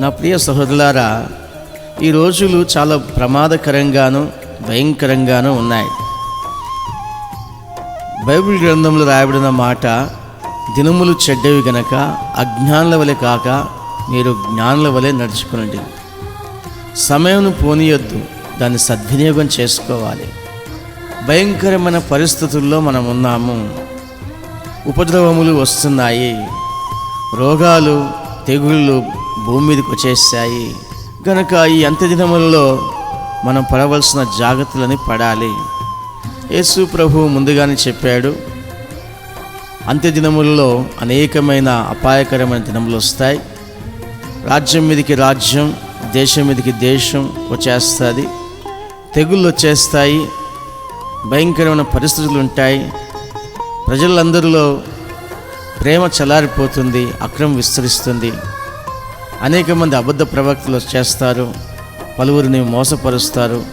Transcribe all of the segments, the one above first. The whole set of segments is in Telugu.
నా ప్రియ సహోదరులారా ఈ రోజులు చాలా ప్రమాదకరంగాను భయంకరంగాను ఉన్నాయి. బైబిల్ గ్రంథంలో రాయబడిన మాట దినములు చెడ్డవి గనక అజ్ఞానుల వలె కాక మీరు జ్ఞానుల వలె నడుచుకునండి. సమయంను పోనీయొద్దు దాన్ని సద్వినియోగం చేసుకోవాలి. భయంకరమైన పరిస్థితుల్లో మనం ఉన్నాము. ఉపద్రవములు వస్తున్నాయి. రోగాలు తెగుళ్ళు భూమి మీదకి వచ్చేసాయి. కనుక ఈ అంత్య దినములలో మనం పడవలసిన జాగ్రత్తలని పడాలి. యేసు ప్రభు ముందుగానే చెప్పాడు అంత్య దినములలో అనేకమైన అపాయకరమైన దినములు వస్తాయి. రాజ్యం మీదకి రాజ్యం దేశం మీదకి దేశం వచ్చేస్తుంది. తెగుళ్ళు వచ్చేస్తాయి భయంకరమైన పరిస్థితులు ఉంటాయి. ప్రజలందరిలో ప్రేమ చలారిపోతుంది అక్రమం విస్తరిస్తుంది. అనేక మంది అబద్ధ ప్రవక్తలు చేస్తారు. పలువురిని మోసపరుస్తారు.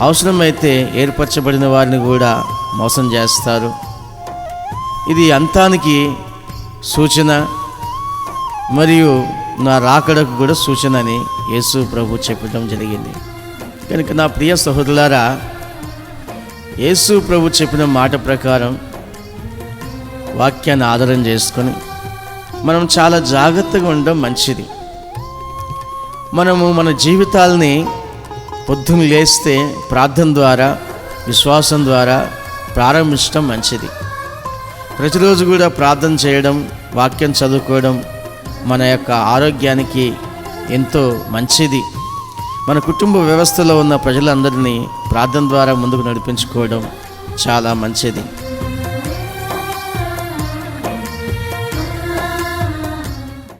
అవసరమైతే ఏర్పరచబడిన వారిని కూడా మోసం చేస్తారు. ఇది అంతానికి సూచన మరియు నా రాకడకు కూడా సూచన అని యేసు ప్రభు చెప్పడం జరిగింది. కనుక నా ప్రియ సహోదరులారా యేసు ప్రభు చెప్పిన మాట ప్రకారం వాక్యాన్ని ఆధారం చేసుకొని మనం చాలా జాగ్రత్తగా ఉండడం మంచిది. మనము మన జీవితాల్ని పొద్దున్న లేస్తే ప్రార్థన ద్వారా విశ్వాసం ద్వారా ప్రారంభించడం మంచిది. ప్రతిరోజు కూడా ప్రార్థన చేయడం వాక్యం చదువుకోవడం మన యొక్క ఆరోగ్యానికి ఎంతో మంచిది. మన కుటుంబ వ్యవస్థలో ఉన్న ప్రజలందరినీ ప్రార్థన ద్వారా ముందుకు నడిపించుకోవడం చాలా మంచిది.